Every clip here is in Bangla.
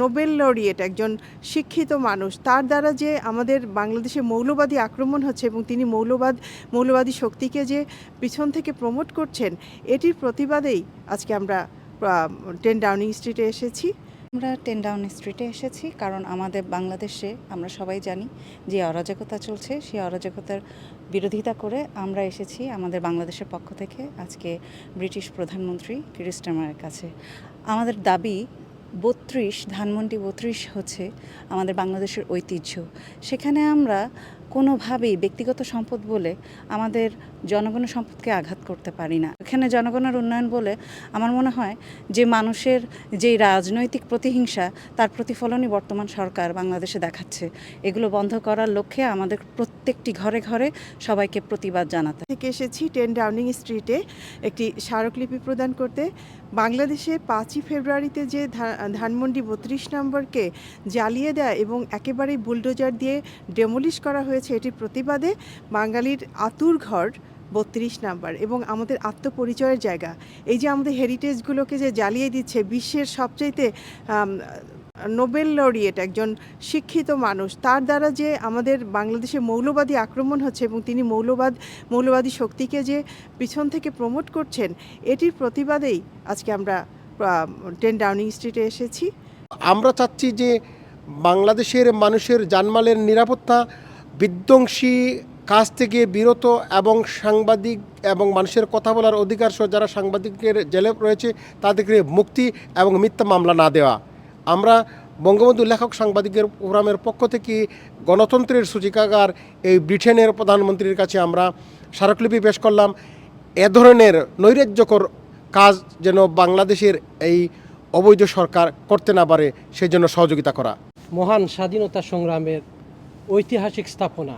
নোবেল লরিয়েট একজন শিক্ষিত মানুষ। তার দ্বারা যে আমাদের বাংলাদেশে মৌলবাদী আক্রমণ হচ্ছে এবং তিনি মৌলবাদ, মৌলবাদী শক্তিকে যে পিছন থেকে প্রমোট করছেন, এটির প্রতিবাদেই আজকে আমরা টেন ডাউনিং স্ট্রিটে এসেছি। আমরা টেন ডাউন স্ট্রিটে এসেছি কারণ আমাদের বাংলাদেশে আমরা সবাই জানি যে অরাজকতা চলছে। সেই অরাজকতার বিরোধিতা করে আমরা এসেছি আমাদের বাংলাদেশের পক্ষ থেকে আজকে ব্রিটিশ প্রধানমন্ত্রী কিরিস্টামারের কাছে। আমাদের দাবি বত্রিশ ধানমন্ডি বত্রিশ হচ্ছে আমাদের বাংলাদেশের ঐতিহ্য। সেখানে আমরা কোনোভাবেই ব্যক্তিগত সম্পদ বলে আমাদের জনগণের সম্পদকে আঘাত করতে পারি না। এখানে জনগণের উন্নয়ন বলে আমার মনে হয় যে মানুষের যেই রাজনৈতিক প্রতিহিংসা, তার প্রতিফলনই বর্তমান সরকার বাংলাদেশে দেখাচ্ছে। এগুলো বন্ধ করার লক্ষ্যে আমাদের প্রত্যেকটি ঘরে ঘরে সবাইকে প্রতিবাদ জানাতে। থেকে এসেছি টেন ডাউনিং স্ট্রিটে একটি স্মারকলিপি প্রদান করতে। বাংলাদেশে পাঁচই ফেব্রুয়ারিতে যে ধানমন্ডি বত্রিশ নম্বরকে জ্বালিয়ে দেয় এবং একেবারেই বুলডোজার দিয়ে ডেমোলিশ করা হয়েছে এটির প্রতিবাদে বাঙালির আতুর ঘর বত্রিশ নাম্বার এবং আমাদের আত্মপরিচয়ের জায়গা। এই যে আমাদের হেরিটেজগুলোকে যে জ্বালিয়ে দিচ্ছে বিশ্বের সবচাইতে নোবেল লরিয়েট একজন শিক্ষিত মানুষ, তার দ্বারা যে আমাদের বাংলাদেশে মৌলবাদী আক্রমণ হচ্ছে এবং তিনি মৌলবাদ, মৌলবাদী শক্তিকে যে পিছন থেকে প্রমোট করছেন, এটির প্রতিবাদেই আজকে আমরা টেন ডাউনিং স্ট্রিটে এসেছি। আমরা চাচ্ছি যে বাংলাদেশের মানুষের জানমালের নিরাপত্তা বিধ্বংসী কাজ থেকে বিরত এবং সাংবাদিক এবং মানুষের কথা বলার অধিকার সহ যারা সাংবাদিকের জেলে রয়েছে, তাদেরকে মুক্তি এবং মিথ্যা মামলা না দেওয়া। আমরা বঙ্গবন্ধু লেখক সাংবাদিকের ফোরামের পক্ষ থেকে গণতন্ত্রের সূচিকাগার এই ব্রিটেনের প্রধানমন্ত্রীর কাছে আমরা স্মারকলিপি পেশ করলাম। এ ধরনের নৈরাজ্যকর কাজ যেন বাংলাদেশের এই অবৈধ সরকার করতে না পারে, সেজন্য সহযোগিতা করা। মহান স্বাধীনতা সংগ্রামের ঐতিহাসিক স্থাপনা।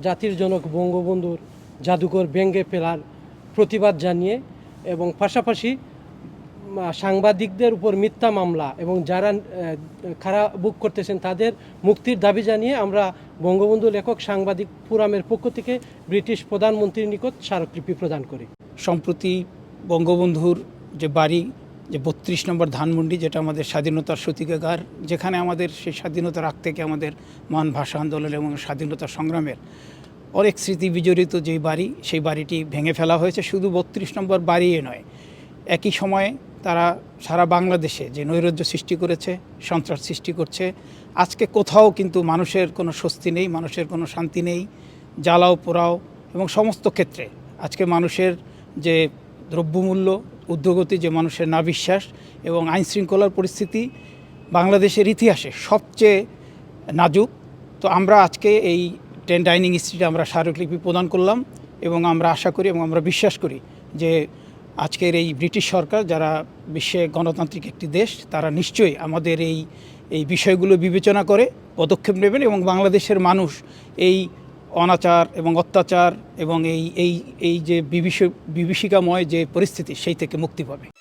জাতির জনক বঙ্গবন্ধুর জাদুঘর ব্যঙ্গে ফেলার প্রতিবাদ জানিয়ে এবং পাশাপাশি সাংবাদিকদের উপর মিথ্যা মামলা এবং যারা খারাপ বুক করতেছেন তাদের মুক্তির দাবি জানিয়ে আমরা বঙ্গবন্ধু লেখক সাংবাদিক ফোরামের পক্ষ থেকে ব্রিটিশ প্রধানমন্ত্রীর নিকট স্মারকলিপি প্রদান করি। সম্প্রতি বঙ্গবন্ধুর যে বাড়ি যে বত্রিশ নম্বর ধানমন্ডি, যেটা আমাদের স্বাধীনতার সূতিকাগার, যেখানে আমাদের সেই স্বাধীনতার আগ থেকে আমাদের মহান ভাষা আন্দোলন এবং স্বাধীনতা সংগ্রামের অনেক স্মৃতি বিজড়িত যেই বাড়ি, সেই বাড়িটি ভেঙে ফেলা হয়েছে। শুধু বত্রিশ নম্বর বাড়িই নয়, একই সময়ে তারা সারা বাংলাদেশে যে নৈরাজ্য সৃষ্টি করেছে, সন্ত্রাস সৃষ্টি করছে, আজকে কোথাও কিন্তু মানুষের কোনো স্বস্তি নেই, মানুষের কোনো শান্তি নেই, জ্বালাও পোড়াও এবং সমস্ত ক্ষেত্রে আজকে মানুষের যে দ্রব্যমূল্য উদ্যোগতি যে মানুষের না বিশ্বাস এবং আইন শৃঙ্খলার পরিস্থিতি বাংলাদেশের ইতিহাসে সবচেয়ে নাজুক। তো আমরা আজকে এই টেন ডাইনিং স্ট্রিটে আমরা স্মারকলিপি প্রদান করলাম এবং আমরা আশা করি এবং আমরা বিশ্বাস করি যে আজকের এই ব্রিটিশ সরকার, যারা বিশ্বে গণতান্ত্রিক একটি দেশ, তারা নিশ্চয়ই আমাদের এই এই বিষয়গুলো বিবেচনা করে পদক্ষেপ নেবেন এবং বাংলাদেশের মানুষ এই অনাচার এবং অত্যাচার এবং এই এই এই যে বিভীষ, বিভীষিকাময় যে পরিস্থিতি, সেই থেকে মুক্তি পাবে।